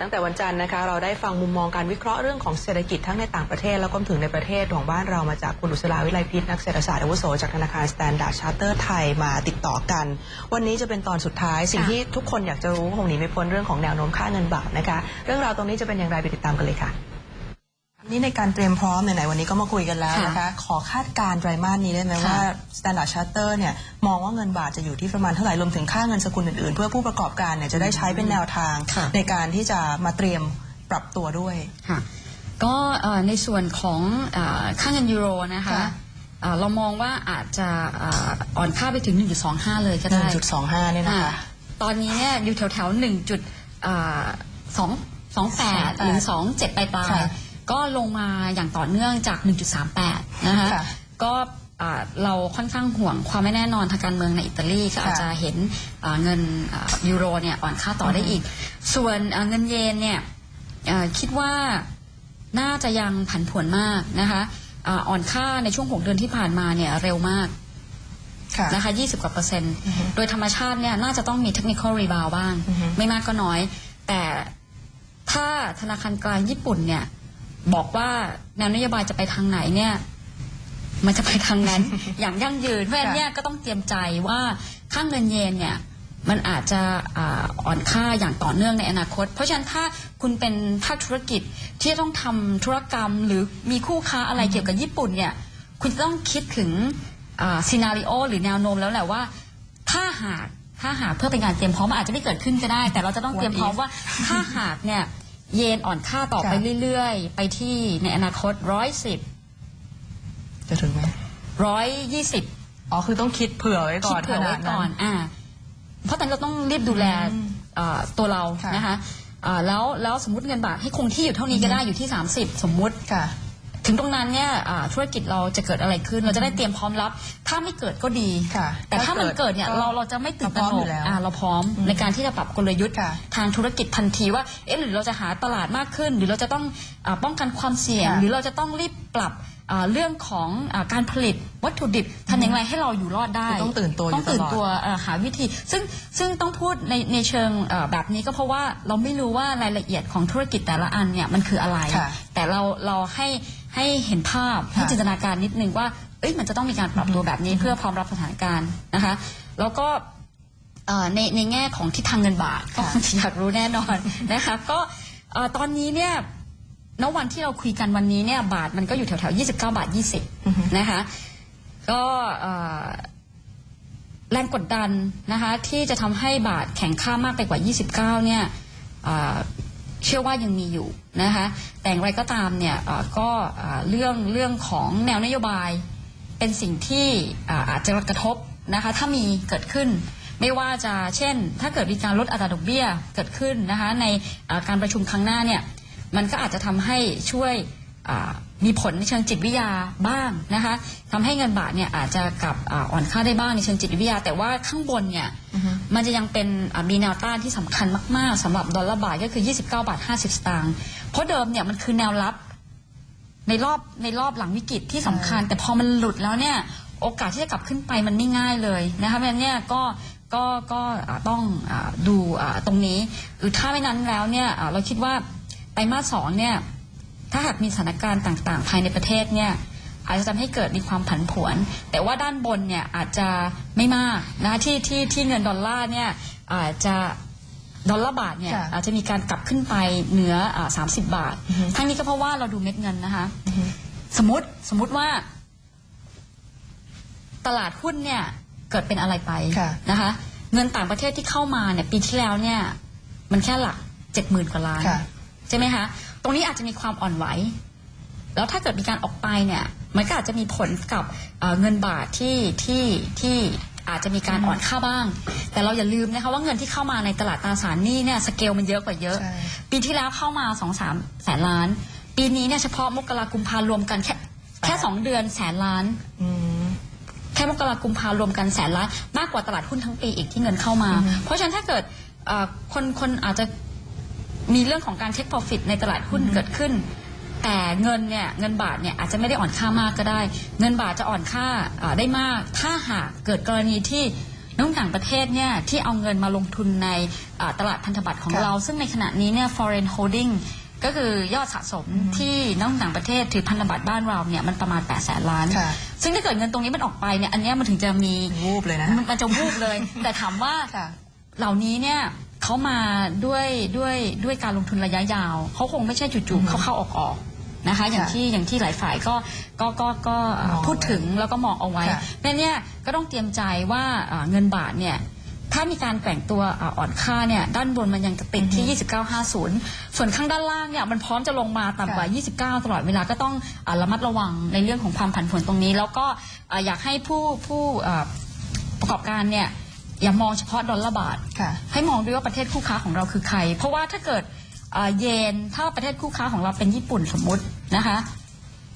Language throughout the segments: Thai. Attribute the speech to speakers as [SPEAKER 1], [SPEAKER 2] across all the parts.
[SPEAKER 1] ตั้งแต่วันจันทร์นะคะ เราได้ฟังมุมมองการวิเคราะห์เรื่องของเศรษฐกิจทั้งในต่างประเทศ แล้วก็ถึงในประเทศของบ้านเรามาจากคุณอุศราวิไลพิษนักเศรษฐศาสตร์อาวุโสจากธนาคารสแตนดาร์ดชาร์เตอร์ไทยมาติดต่อกัน วันนี้จะเป็นตอนสุดท้ายสิ่งที่ทุกคนอยากจะรู้คงหนีไม่พ้นเรื่องของแนวโน้มค่าเงินบาทนะคะ เรื่องราวตรงนี้จะเป็นอย่างไรไปติดตามกันเลยค่ะ นี่ในการเตรียมพร้อมไหนๆวันนี้ก็มาคุยกันแล้วนะคะ ขอคาดการณ์ไตรมาสนี้ได้ไหม
[SPEAKER 2] ค่ะ
[SPEAKER 1] ว่า Standard Charter เนี่ยมองว่าเงินบาทจะอยู่ที่ประมาณเท่าไหร่รวมถึงค่าเงินสกุลอื่นๆ เพื่อผู้ประกอบการเนี่ยจะได้ใช้เป็นแนวทาง
[SPEAKER 2] ค่ะ
[SPEAKER 1] ในการที่จะมาเตรียมปรับตัวด้วย
[SPEAKER 2] ค่ะก็เอ่อในส่วนของเออค่าเงินยูโรนะคะ
[SPEAKER 1] ค่ะ
[SPEAKER 2] เอ่อเรามองว่าอาจจะเอ่ออ่อนค่าไปถึง 1.25 เลยก็ได้
[SPEAKER 1] 1.25 เนี่ยนะคะ
[SPEAKER 2] อ่าตอนนี้เนี่ยอยู่แถวๆ1.2 28 หรือ 27 ปลายปลาย
[SPEAKER 1] ค่ะ
[SPEAKER 2] ๆ ก็ลงมาอย่างต่อเนื่องจาก 1.38 นะคะ
[SPEAKER 1] ค่ะ
[SPEAKER 2] ก็อ่าเราค่อนข้างห่วงความไม่แน่นอนทางการเมืองในอิตาลีก็
[SPEAKER 1] ค่ะ
[SPEAKER 2] อาจจะเห็นอ่าเงินอ่ายูโรเนี่ยอ่อนค่าต่อได้อีก ส่วนอ่าเงินเยนเนี่ยอ่าคิดว่าน่าจะยังผันผวนมากนะคะอ่าอ่อนค่าในช่วง 6 เดือนที่ผ่านมาเนี่ยเร็วมาก
[SPEAKER 1] ค่ะ
[SPEAKER 2] นะคะ 20 กว่าเปอร์เซ็นต์
[SPEAKER 1] อือฮึ
[SPEAKER 2] โดยธรรมชาติเนี่ยน่าจะต้องมีเทคนิคอลรีบาวบ้าง
[SPEAKER 1] อือฮึ
[SPEAKER 2] ไม่มากก็น้อย แต่ถ้าธนาคารกลางญี่ปุ่นเนี่ย บอกว่าแนวนโยบายจะไปทางไหนเนี่ย มันจะไปทางนั้น อย่างยั่งยืนเพราะฉะนั้นเนี่ยก็ต้องเตรียมใจว่าค่าเงินเยนเนี่ยมันอาจจะอาอ่อนค่าอย่างต่อเนื่องในอนาคต เพราะฉะนั้นถ้าคุณเป็นภาคธุรกิจที่จะต้องทำธุรกรรม หรือมีคู่ค้าอะไรเกี่ยวกับญี่ปุ่นเนี่ยคุณจะต้องคิดถึงซีนารีโอหรือแนวโน้มแล้วแหละว่า ถ้าหากถ้าหากเพื่อเป็นการเตรียมพร้อมมันอาจจะไม่เกิดขึ้นก็ได้ แต่เราจะต้องเตรียมพร้อมว่าถ้าหากเนี่ย เยนอ่อนค่าต่อไป
[SPEAKER 1] ค่ะ
[SPEAKER 2] เรื่อยๆ ไปที่ในอนาคตร้อยสิบ
[SPEAKER 1] จะถึงไหม
[SPEAKER 2] ร้อยยี่สิบ
[SPEAKER 1] อ๋อ คือต้องคิดเผื่อไว้ก่
[SPEAKER 2] คิ
[SPEAKER 1] อ
[SPEAKER 2] ด
[SPEAKER 1] น
[SPEAKER 2] เผื่อไว้
[SPEAKER 1] ขาด
[SPEAKER 2] ก่อนอ่าเพราะตอนนนเราต้องรีบดูแล
[SPEAKER 1] อืม
[SPEAKER 2] เอ่อตัวเรา
[SPEAKER 1] ค่ะ
[SPEAKER 2] นะคะอ่าแล้วแล้วสมมติเงินบาทให้คงที่อยู่เท่านี้ก็ได้อยู่ที่ 30 สมมุติ
[SPEAKER 1] ค่ะ
[SPEAKER 2] ถึงตรงนั้นเนี่ยอ่าธุรกิจเราจะเกิดอะไรขึ้น เราจะได้เตรียมพร้อมรับ ถ้าไม่เกิดก็ดี
[SPEAKER 1] ค่ะ
[SPEAKER 2] แต่ถ้ามันเกิดเนี่ย
[SPEAKER 1] ก็
[SPEAKER 2] เราเราจะไม่ตื่นตระ
[SPEAKER 1] เราพร้อม
[SPEAKER 2] หน
[SPEAKER 1] อกยู่แล้ว
[SPEAKER 2] อ่าเราพร้อม
[SPEAKER 1] อืม
[SPEAKER 2] ในการที่จะปรับกลยุทธ์
[SPEAKER 1] ค่ะ
[SPEAKER 2] ทางธุรกิจทันทีว่าเอ๊ะหรือเราจะหาตลาดมากขึ้น หรือเราจะต้องอาป้องกันความเสี่ยง
[SPEAKER 1] ค่ะ
[SPEAKER 2] หรือเราจะต้องรีบปรับอ่าเรื่องของอาการผลิตวัตถุดิบทำอย่างไรให้เราอยู่รอดได้
[SPEAKER 1] คือต้องตื่นตัวอยู่
[SPEAKER 2] ต้องตื่น
[SPEAKER 1] ตลอด
[SPEAKER 2] ตัวเอ่อหาวิธีซึ่งซึ่งต้องพูดในในเชิงเอ่อแบบนี้ก็เพราะว่าเราไม่รู้ว่ารายละเอียดของธุรกิจแต่ละอันเนี่ยมันคืออะไร
[SPEAKER 1] ค่ะ
[SPEAKER 2] แต่เราเราให้ ให้เห็นภาพให้
[SPEAKER 1] ค่ะ
[SPEAKER 2] จินตนาการนิดนึงว่าเอ้ยมันจะต้องมีการปรับตัวแบบนี้เพื่อพร้อมรับสถานการณ์นะคะ แล้วก็เอ่อในในแง่ของทิศทางเงินบาทก็
[SPEAKER 1] ค่ะ
[SPEAKER 2] คงจะอยากรู้แน่นอนนะคะก็เอ่อตอนนี้เนี่ยณวันที่เราคุยกันวันนี้เนี่ยบาทมันก็อยู่แถวๆ29 บาท
[SPEAKER 1] อือฮึ
[SPEAKER 2] 20 นะคะ ก็เอ่อแรงกดดันนะคะที่จะทำให้บาทแข็งค่ามากไปกว่า 29 เนี่ยเอ่อ เชื่อว่ายังมีอยู่นะคะแต่อย่างไรก็ตามเนี่ยก็เรื่องเรื่องของแนวนโยบายเป็นสิ่งที่อาจจะกระทบนะคะถ้ามีเกิดขึ้นไม่ว่าจะเช่น ถ้าเกิดมีการลดอัตราดอกเบี้ยเกิดขึ้นนะคะในการประชุมครั้งหน้าเนี่ยมันก็อาจจะทำให้ช่วย มีผลในเชิงจิตวิทยาบ้างนะคะทำให้เงินบาทเนี่ยอาจจะกลับอาอ่อนค่าได้บ้างในเชิงจิตวิทยา แต่ว่าข้างบนเนี่ยมันจะยังเป็นอ่ามีแนวต้านที่สำคัญมาก ๆสำหรับดอลลาร์บาทก็คือ 29 บาท 50 สตางค์เพราะเดิมเนี่ยมันคือแนวรับในรอบในรอบหลังวิกฤตที่สำคัญ แต่พอมันหลุดแล้วเนี่ยโอกาสที่จะกลับขึ้นไปมันไม่ง่ายเลยนะคะเพราะฉะนั้นเนี่ยก็ก็ก็อ่าต้องอาดูอ่าตรงนี้หรือถ้าไม่นั้นแล้วเนี่ยอ่าเราคิดว่าไตรมาสสองเนี่ย ถ้าหากมีสถานการณ์ต่างๆ ภายในประเทศเนี่ยอาจจะทำให้เกิดมีความผันผวน แต่ว่าด้านบนเนี่ยอาจจะไม่มากนะคะที่ที่ที่เงินดอลลาร์เนี่ยอาจจะดอลลาร์บาทเนี่ย
[SPEAKER 1] ค่ะ
[SPEAKER 2] อาจจะมีการกลับขึ้นไปเหนือสามสิบบาท
[SPEAKER 1] อือฮึ
[SPEAKER 2] ทั้งนี้ก็เพราะว่าเราดูเม็ดเงินนะคะ สมมติสมมติว่า ตลาดหุ้นเนี่ยเกิดเป็นอะไรไป
[SPEAKER 1] ค่ะ
[SPEAKER 2] นะคะ เงินต่างประเทศที่เข้ามาเนี่ยปีที่แล้วเนี่ย มันแค่หลักเจ็ดหมื่นกว่าล้าน
[SPEAKER 1] ค่ะ
[SPEAKER 2] ใช่ไหมคะตรงนี้อาจจะมีความอ่อนไหว แล้วถ้าเกิดมีการออกไปเนี่ยมันก็อาจจะมีผลกับเอ่อเงินบาทที่ที่ที่อาจจะมีการอ่อนค่าบ้าง แต่เราอย่าลืมนะคะว่าเงินที่เข้ามาในตลาดตราสารหนี้เนี่ยสเกลมันเยอะกว่าเยอะ
[SPEAKER 1] ใช่
[SPEAKER 2] ปีที่แล้วเข้ามาสองสามแสนล้าน ปีนี้เนี่ยเฉพาะมกรากุมภารวมกันแค่แค่สองเดือนแสนล้าน
[SPEAKER 1] อืม
[SPEAKER 2] แค่มกรากุมภารวมกันแสนล้านมากกว่าตลาดหุ้นทั้งปีอีกที่เงินเข้ามา
[SPEAKER 1] อือฮึ
[SPEAKER 2] เพราะฉะนั้นถ้าเกิดเอ่อคนคนอาจจะ มีเรื่องของการเช็ค profit ในตลาดหุ้นเกิดขึ้น แต่เงินเนี่ยเงินบาทเนี่ยอาจจะไม่ได้อ่อนค่ามากก็ได้ เงินบาทจะอ่อนค่าอ่าได้มาก ถ้าหากเกิดกรณีที่นักลงทุนต่างประเทศเนี่ยที่เอาเงินมาลงทุนในอ่าตลาดพันธบัตรของ
[SPEAKER 1] ค่ะ
[SPEAKER 2] เรา ซึ่งในขณะนี้เนี่ย foreign holding ก็คือยอดสะสมที่นักลงทุนต่างประเทศถือพันธบัตรบ้านเราเนี่ยมันประมาณ8แสนล้าน
[SPEAKER 1] ค่ะ
[SPEAKER 2] ซึ่งถ้าเกิดเงินตรงนี้มันออกไปเนี่ยอันเนี้ยมันถึงจะมี
[SPEAKER 1] วูบเลยนะ
[SPEAKER 2] มันมันจะวูบเลย แต่ถามว่า
[SPEAKER 1] ค่ะ
[SPEAKER 2] เหล่านี้เนี่ย เขามาด้วยด้วยด้วยการลงทุนระยะยาวเขาคงไม่ใช่จู่
[SPEAKER 1] อือฮึ
[SPEAKER 2] ๆเขาเข้าออกออกนะคะ อย่าง
[SPEAKER 1] ค่ะ
[SPEAKER 2] ที่อย่างที่หลายฝ่ายก็ก็ก็ก็เอ่อ
[SPEAKER 1] มองเอาไว้
[SPEAKER 2] พูดถึงแล้วก็มองเอาไว้
[SPEAKER 1] ค่ะ
[SPEAKER 2] เพราะฉะนั้นเนี่ยก็ต้องเตรียมใจว่าเอ่อเงินบาทเนี่ยถ้ามีการแกว่งตัวเอ่ออ่อนค่าเนี่ยด้านบนมันยังจะติดที่ 29.50 ส่วนข้างด้านล่างเนี่ยมันพร้อมจะลงมาต่ำกว่า 29 ตลอดเวลาก็ต้องเอ่อระมัดระวังในเรื่องของความผันผวนตรงนี้ แล้วก็เอ่ออยากให้ผู้ผู้เอ่อประกอบการเนี่ย อย่ามองเฉพาะดอลลาร์บาท
[SPEAKER 1] ค่ะ
[SPEAKER 2] ให้มองด้วยว่าประเทศคู่ค้าของเราคือใคร เพราะว่าถ้าเกิดเอ่อเยนถ้าประเทศคู่ค้าของเราเป็นญี่ปุ่นสมมุตินะคะ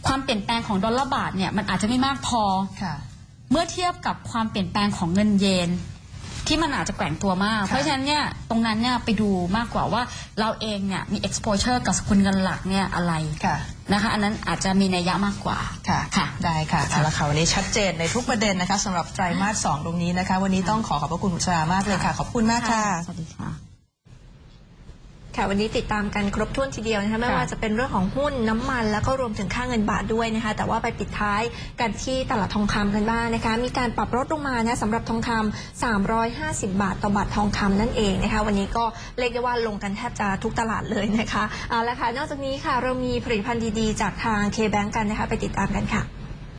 [SPEAKER 2] ความเปลี่ยนแปลงของดอลลาร์บาทเนี่ยมันอาจจะไม่มากพอ
[SPEAKER 1] ค่ะ
[SPEAKER 2] เมื่อเทียบกับความเปลี่ยนแปลงของเงินเยน ที่มันอาจจะแกว่งตัวมาก
[SPEAKER 1] ค่ะ
[SPEAKER 2] เพราะฉะนั้นเนี่ยตรงนั้นเนี่ยไปดูมากกว่าว่าเราเองเนี่ยมี exposure กับสกุลเงินหลักเนี่ยอะไร
[SPEAKER 1] ค่ะ
[SPEAKER 2] นะคะ อันนั้นอาจจะมีนัยยะมากกว่า
[SPEAKER 1] ค่ะ
[SPEAKER 2] ค่ะ
[SPEAKER 1] ได้ค่ะเอาละค่ะวันนี้ชัดเจนในทุกประเด็นนะคะสำหรับไตรมาสสองตรงนี้นะคะ วันนี้ต้องขอขอบพระคุณคุณชรามากเลยค่ะ ขอบคุณมากค่ะ
[SPEAKER 2] สวัสดีค่ะ
[SPEAKER 3] ค่ะวันนี้ติดตามกันครบถ้วนทีเดียวนะคะไม่ว่าจะเป็นเรื่องของหุ้นน้ำมัน แล้วก็รวมถึงค่าเงินบาทด้วยนะคะแต่ว่าไปปิดท้ายกันที่ตลาดทองคำกันบ้างนะคะ มีการปรับลดลงมานะสำหรับทองคำ350 บาทต่อบาททองคำนั่นเองนะคะ วันนี้ก็เรียกได้ว่าลงกันแทบจะทุกตลาดเลยนะคะเอาละค่ะนอกจากนี้ค่ะเรามีผลิตภัณฑ์ดีๆ จากทาง K-Bank กันนะคะไปติดตามกันค่ะ